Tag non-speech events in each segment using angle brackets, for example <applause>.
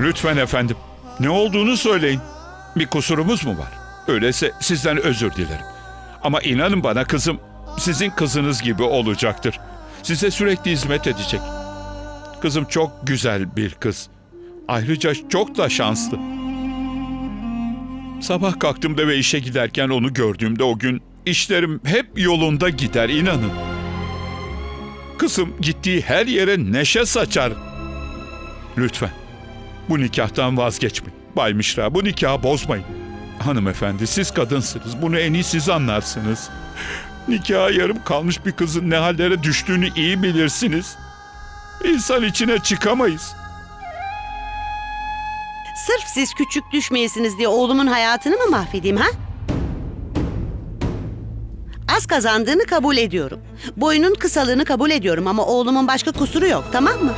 Lütfen efendim. Ne olduğunu söyleyin. Bir kusurumuz mu var? Öyleyse sizden özür dilerim. Ama inanın bana kızım sizin kızınız gibi olacaktır. Size sürekli hizmet edecek. Kızım çok güzel bir kız. Ayrıca çok da şanslı. Sabah kalktığımda ve işe giderken onu gördüğümde o gün işlerim hep yolunda gider inanın. Kızım gittiği her yere neşe saçar. Lütfen bu nikahtan vazgeçmeyin. Bay Mişra bu nikahı bozmayın. Hanımefendi siz kadınsınız. Bunu en iyi siz anlarsınız. Nikaha yarım kalmış bir kızın ne hallere düştüğünü iyi bilirsiniz. İnsan içine çıkamayız. Sırf siz küçük düşmeyesiniz diye oğlumun hayatını mı mahvedeyim ha? Az kazandığını kabul ediyorum. Boyunun kısalığını kabul ediyorum ama oğlumun başka kusuru yok tamam mı?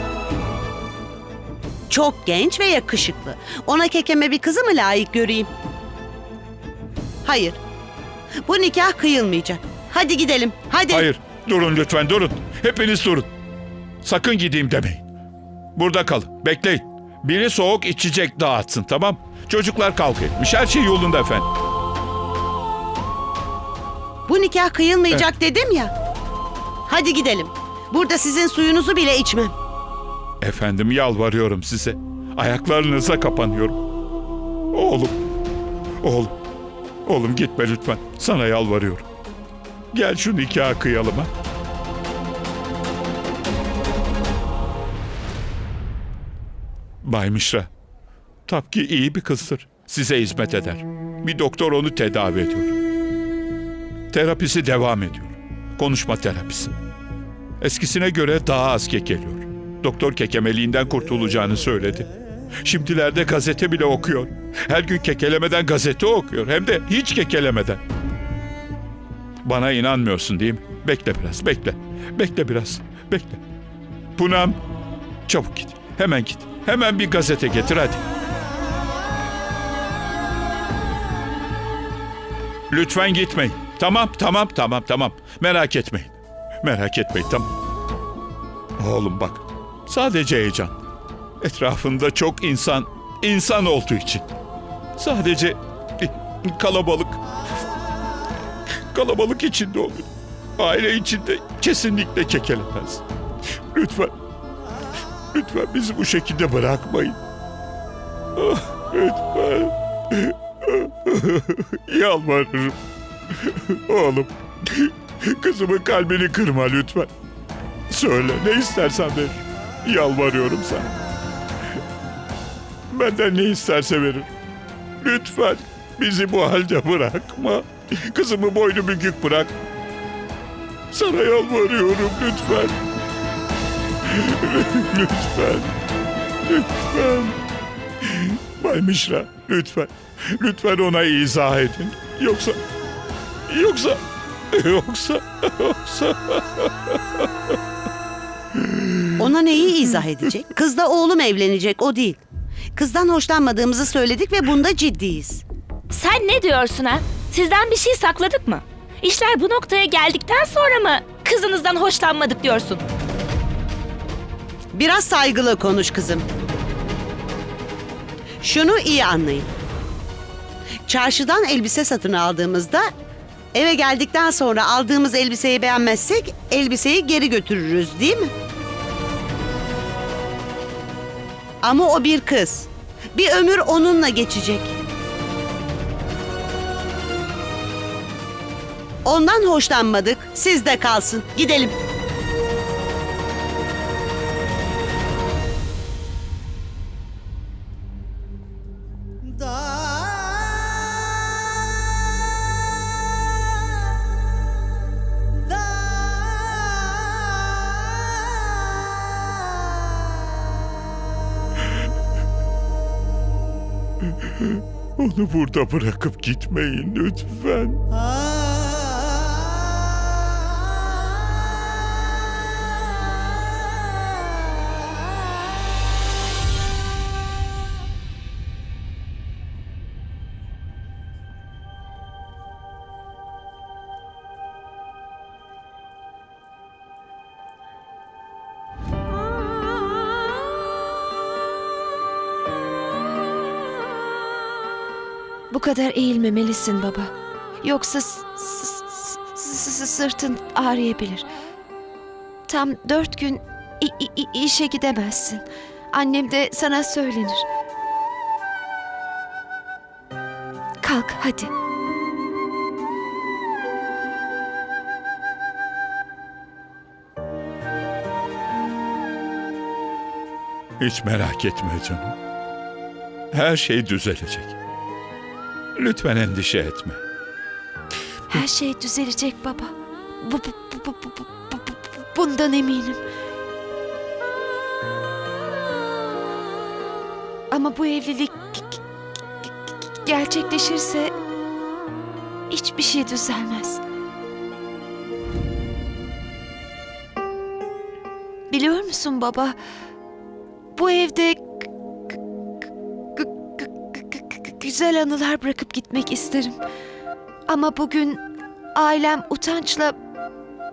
Çok genç ve yakışıklı. Ona kekeme bir kızı mı layık göreyim? Hayır. Bu nikah kıyılmayacak. Hadi gidelim. Hadi. Hayır durun lütfen durun. Hepiniz durun. Sakın gideyim demeyin. Burada kalın bekleyin. Biri soğuk içecek dağıtsın tamam Çocuklar kavga etmiş her şey yolunda efendim. Bu nikah kıyılmayacak dedim ya. Hadi gidelim. Burada sizin suyunuzu bile içmem. Efendim yalvarıyorum size. Ayaklarınıza kapanıyorum. Oğlum. Oğlum. Oğlum gitme lütfen. Sana yalvarıyorum. Gel şu nikahı kıyalım ha. Bay Mişra. Tapki iyi bir kızdır. Size hizmet eder. Bir doktor onu tedavi ediyor. Terapisi devam ediyor. Konuşma terapisi. Eskisine göre daha az kekeliyor. Doktor kekemeliğinden kurtulacağını söyledi. Şimdilerde gazete bile okuyor. Her gün kekelemeden gazete okuyor. Hem de hiç kekelemeden. Bana inanmıyorsun değil mi? Bekle biraz, bekle. Bekle biraz, bekle. Punam, çabuk git. Hemen git. Hemen bir gazete getir hadi. Lütfen gitmeyin. Tamam, tamam, tamam, tamam. Merak etmeyin. Merak etmeyin, tamam. Oğlum bak, sadece heyecan. Etrafında çok insan, insan olduğu için. Sadece kalabalık, kalabalık içinde oluyor. Aile içinde kesinlikle kekelemez. Lütfen, lütfen bizi bu şekilde bırakmayın. Ah, Lütfen. <laughs> Yalvarırım. Oğlum, kızımın kalbini kırma lütfen. Söyle ne istersen ver. Yalvarıyorum sana. Benden ne isterse verir. Lütfen bizi bu halde bırakma. Kızımı boynu bükük bırak. Sana yalvarıyorum lütfen. lütfen. Lütfen. Bay Mişra lütfen. Lütfen ona izah edin. Yoksa... Yoksa... Yoksa... Yoksa... Ona neyi izah edecek? <laughs> Kızla oğlum evlenecek o değil. Kızdan hoşlanmadığımızı söyledik ve bunda ciddiyiz. Sen ne diyorsun ha? Sizden bir şey sakladık mı? İşler bu noktaya geldikten sonra mı kızınızdan hoşlanmadık diyorsun? Biraz saygılı konuş kızım. Şunu iyi anlayın. Çarşıdan elbise satın aldığımızda eve geldikten sonra aldığımız elbiseyi beğenmezsek elbiseyi geri götürürüz değil mi? Ama o bir kız. Bir ömür onunla geçecek. Ondan hoşlanmadık. Sizde kalsın. Gidelim. Onu burada bırakıp gitmeyin lütfen. Bu kadar eğilmemelisin baba. Yoksa sırtın ağrıyabilir. Tam dört gün işe gidemezsin. Annem de sana söylenir. Kalk hadi. Hiç merak etme canım. Her şey düzelecek. Lütfen endişe etme. Her şey düzelecek baba. Bu, bu, bu, bu, bu, bu- bu- bu- bundan eminim. Ama bu evlilik gerçekleşirse hiçbir şey düzelmez. Biliyor musun baba? Bu evde güzel anılar bırakıp gitmek isterim. Ama bugün ailem utançla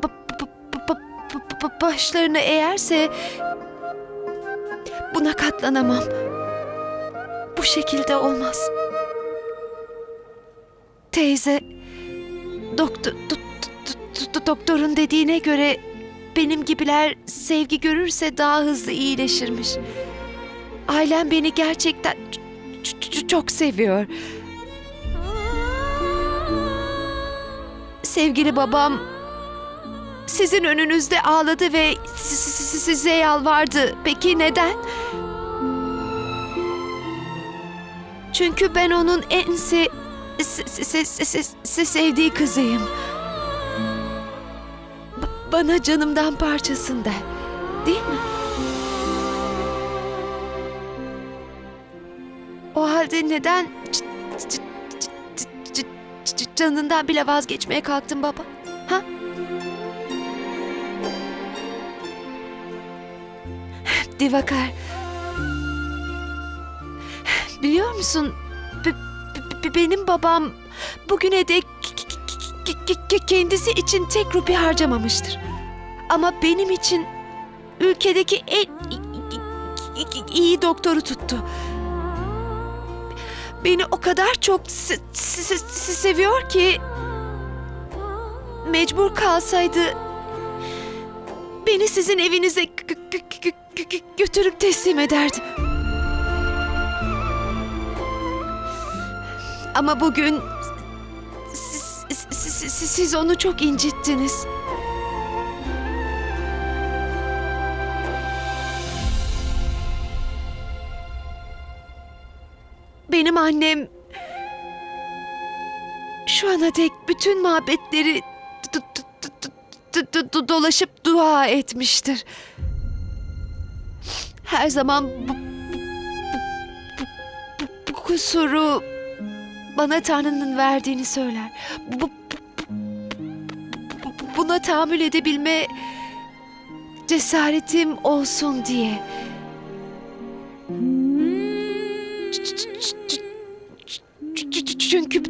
ba- ba- ba- ba- ba- ba- başlarını eğerse buna katlanamam. Bu şekilde olmaz. Teyze, doktor, do- do- do- doktorun dediğine göre benim gibiler sevgi görürse daha hızlı iyileşirmiş. Ailem beni gerçekten çok seviyor. Sevgili babam sizin önünüzde ağladı ve si- si- si- size yalvardı. Peki neden? Çünkü ben onun en se, se- se- se- se- se- sevdiği kızıyım. B- bana canımdan parçasın. Değil mi? Halde neden canından bile vazgeçmeye kalktın baba? Ha? Divakar. Biliyor musun? be- be- be- benim babam bugüne dek kendisi için tek rupi harcamamıştır. Ama benim için ülkedeki en iyi doktoru tuttu. Beni o kadar çok se- se- se- seviyor ki mecbur kalsaydı beni sizin evinize gö- gö- gö- gö- gö- götürüp teslim ederdi. Ama bugün siz- siz- siz onu çok incittiniz. Benim annem şu ana dek bütün mabetleri dolaşıp dua etmiştir. Her zaman bu, kusuru bana Tanrı'nın verdiğini söyler. Bu, bu- bu- buna tahammül edebilme cesaretim olsun diye. Çünkü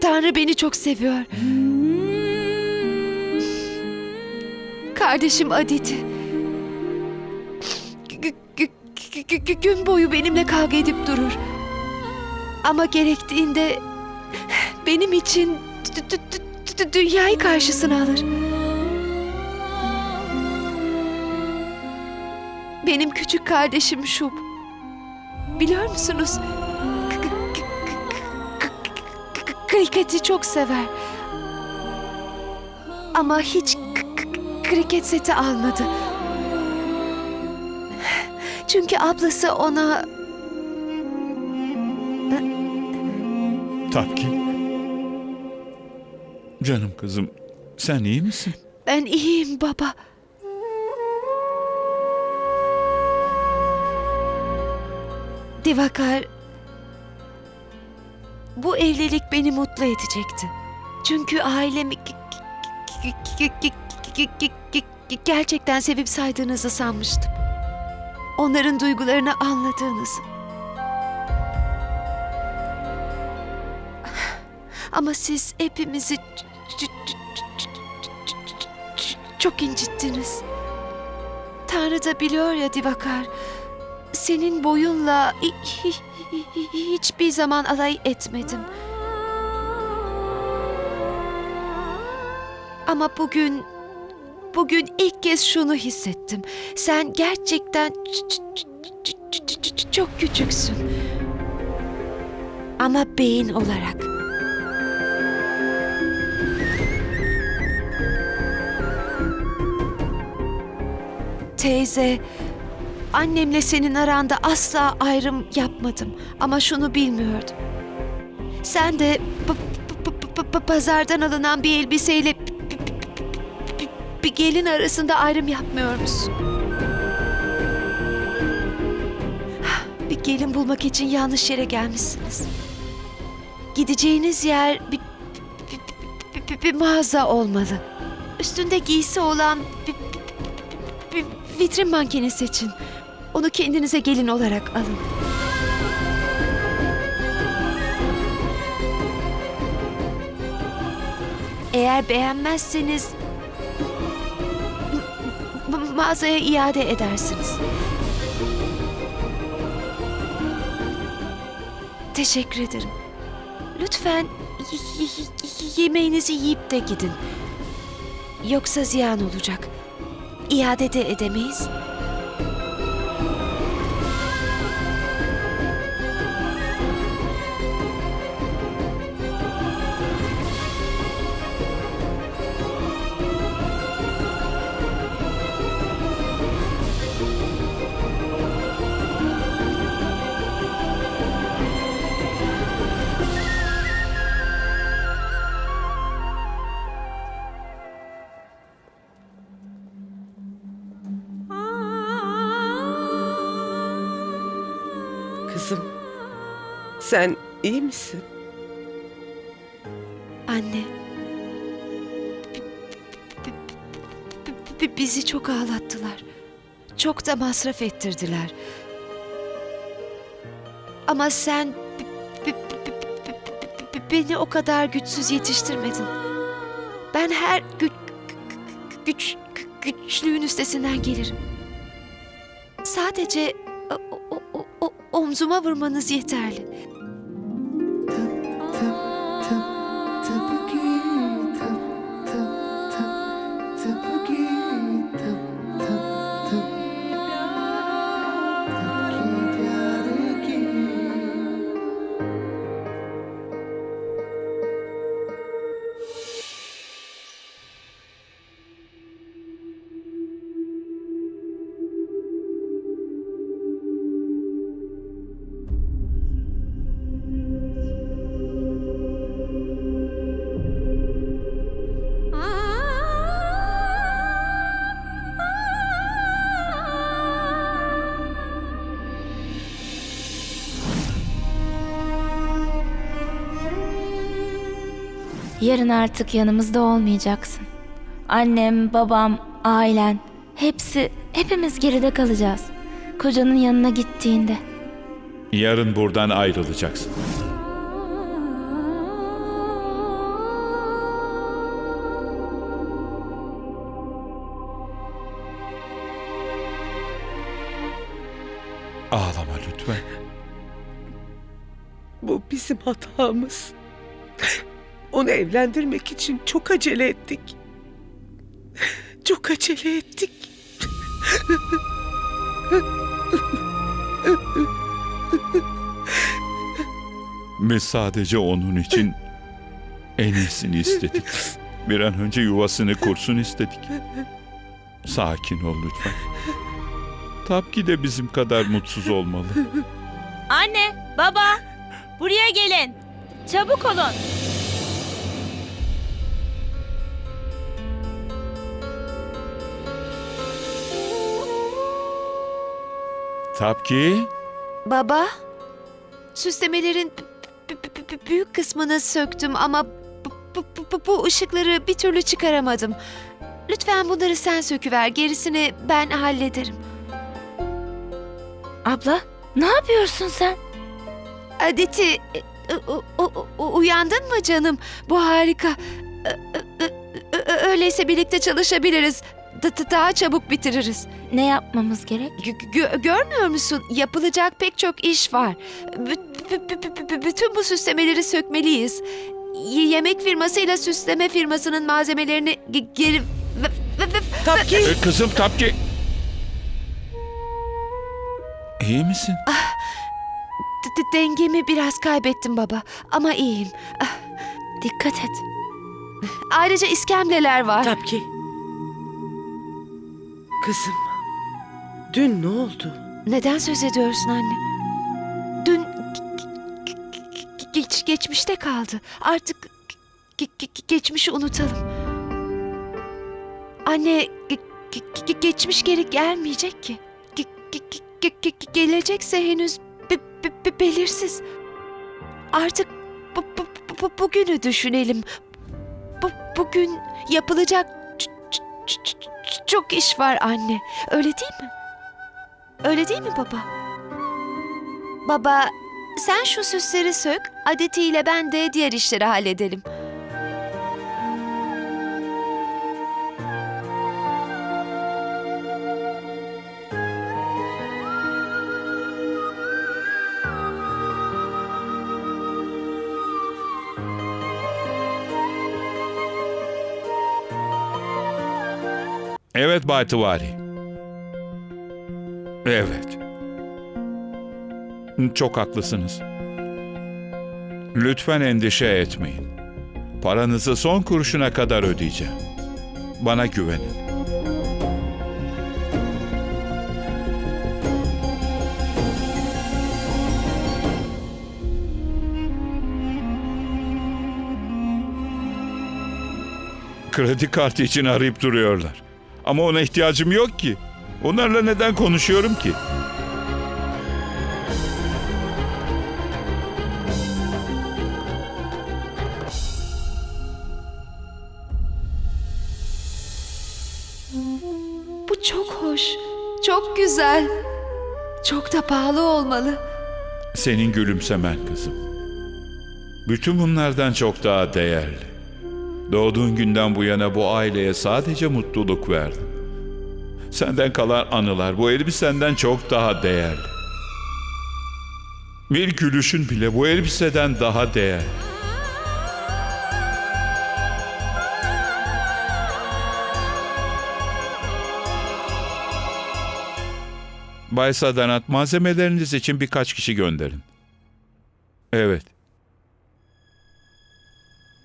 Tanrı beni çok seviyor. Kardeşim Aditi. Gü- gü- gü- gü- gü- Gün boyu benimle kavga edip durur. Ama gerektiğinde benim için dünyayı karşısına alır. Benim küçük kardeşim Şub. Biliyor musunuz? Kriketi çok sever. Ama hiç kriket seti almadı. Çünkü ablası ona Tapki. Canım kızım, sen iyi misin? ben iyiyim baba. Divakar, bu evlilik beni mutlu edecekti. Çünkü ailemi gerçekten sevip saydığınızı sanmıştım. Onların duygularını anladığınızı. Ama siz hepimizi çok incittiniz. Tanrı da biliyor ya Divakar senin boyunla hi- hi- hi- hiçbir zaman alay etmedim. Ama bugün bugün ilk kez şunu hissettim. Sen gerçekten çok küçüksün. Ama beyin olarak. Teyze, annemle senin aranda asla ayrım yapmadım ama şunu bilmiyordum. Sen de pazardan alınan bir elbiseyle bir gelin arasında ayrım yapmıyor musun? Bir gelin bulmak için yanlış yere gelmişsiniz. Gideceğiniz yer bir mağaza olmalı. Üstünde giysi olan bir, bir vitrin mankeni seçin. Onu kendinize gelin olarak alın. Eğer beğenmezseniz ma- ma- mağazaya iade edersiniz. Teşekkür ederim. Lütfen yemeğinizi yiyip de gidin. Yoksa ziyan olacak. İade de edemeyiz. Sen iyi misin? Anne. Bizi çok ağlattılar. Çok da masraf ettirdiler. Ama sen beni o kadar güçsüz yetiştirmedin. Ben her güç güç güçlüğün üstesinden gelirim. Sadece o- o- o- omzuma vurmanız yeterli. Yarın artık yanımızda olmayacaksın. Annem, babam, ailen hepsi hepimiz geride kalacağız. Kocanın yanına gittiğinde. Yarın buradan ayrılacaksın. Ağlama lütfen. Bu bizim hatamız. Onu evlendirmek için çok acele ettik. <laughs> Çok acele ettik. Biz sadece onun için en iyisini istedik. Bir an önce yuvasını kursun istedik. Sakin ol lütfen. Tabii de bizim kadar mutsuz olmalı. Anne, baba, buraya gelin. Çabuk olun. Tapki, Baba, süslemelerin büyük kısmını söktüm ama bu, ışıkları bir türlü çıkaramadım. Lütfen bunları sen söküver, gerisini ben hallederim. Abla, ne yapıyorsun sen? Adeti, e, uyandın mı canım? Bu harika. Öyleyse birlikte çalışabiliriz. Da- da- daha çabuk bitiririz. Ne yapmamız gerek? Gö- gö- görmüyor musun? Yapılacak pek çok iş var. Bü- bü- bü- bü- bü- bütün bu süslemeleri sökmeliyiz. Y- yemek firmasıyla süsleme firmasının malzemelerini ge- geri... ve- ve- ve- Tapki. E, kızım Tapki. İyi misin? D- d- dengemi biraz kaybettim baba ama iyiyim. Ah, Dikkat et. Ayrıca iskemleler var. Tapki. Kızım. Dün ne oldu? Neden söz ediyorsun anne? Dün ge- ge- geç, geçmişte kaldı. Artık ge- ge- geçmişi unutalım. Anne ge- ge- ge- geçmiş geri gelmeyecek ki. Ge- ge- ge- ge- ge- gelecekse henüz be- be- be- belirsiz. Artık bu, bu- bu- bugünü düşünelim. Bu, bugün yapılacak çok iş var anne. Öyle değil mi? Öyle değil mi baba? Baba, sen şu süsleri sök, adetiyle ben de diğer işleri halledelim. Evet Bay Tıvari. Evet. Çok haklısınız. Lütfen endişe etmeyin. Paranızı son kuruşuna kadar ödeyeceğim. Bana güvenin. Kredi kartı için arayıp duruyorlar. Ama ona ihtiyacım yok ki. Onlarla neden konuşuyorum ki? Bu çok hoş, çok güzel. Çok da pahalı olmalı. Senin gülümsemen kızım. Bütün bunlardan çok daha değerli. Doğduğun günden bu yana bu aileye sadece mutluluk verdin. Senden kalan anılar bu elbisenden çok daha değerli. Bir gülüşün bile bu elbiseden daha değerli. Bay Sadanat malzemeleriniz için birkaç kişi gönderin. Evet.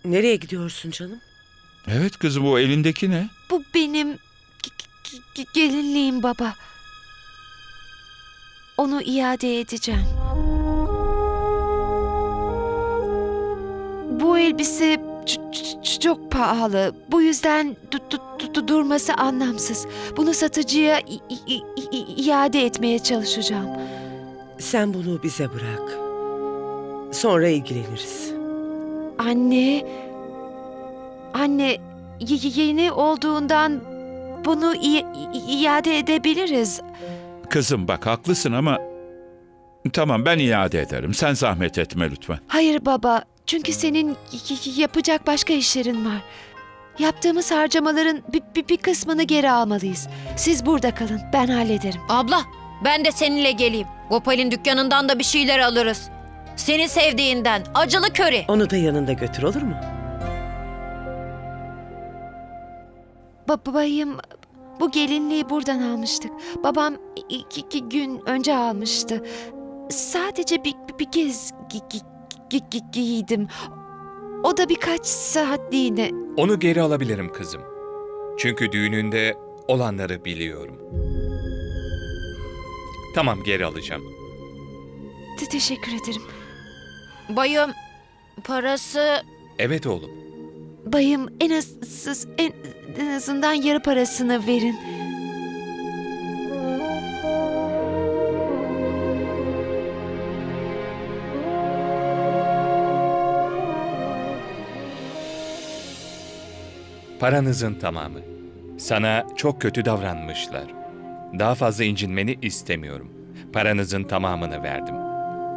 Nereye gidiyorsun canım? Evet kızım o elindeki ne? Bu benim ge- ge- ge- gelinliğim baba. Onu iade edeceğim. Bu elbise çok pahalı. Bu yüzden du- du- du- du- durması anlamsız. Bunu satıcıya iade etmeye çalışacağım. Sen bunu bize bırak. Sonra ilgileniriz. Anne, anne yeni olduğundan bunu iade edebiliriz. Kızım bak haklısın ama... Tamam ben iade ederim. Sen zahmet etme lütfen. Hayır baba, çünkü senin yapacak başka işlerin var. Yaptığımız harcamaların bir, bir, bir kısmını geri almalıyız. Siz burada kalın, ben hallederim. Abla, ben de seninle geleyim. Gopal'in dükkanından da bir şeyler alırız. Seni sevdiğinden acılı köri. Onu da yanında götür olur mu? Babayım, bu gelinliği buradan almıştık. Babam iki, iki gün önce almıştı. Sadece bir, bir kez gi- gi- gi- gi- giydim. O da birkaç saatliğine. Onu geri alabilirim kızım. Çünkü düğününde olanları biliyorum. Tamam geri alacağım. Te- teşekkür ederim. Bayım, parası... Evet oğlum. Bayım en az siz en, en azından yarı parasını verin. Paranızın tamamı. Sana çok kötü davranmışlar. Daha fazla incinmeni istemiyorum. Paranızın tamamını verdim.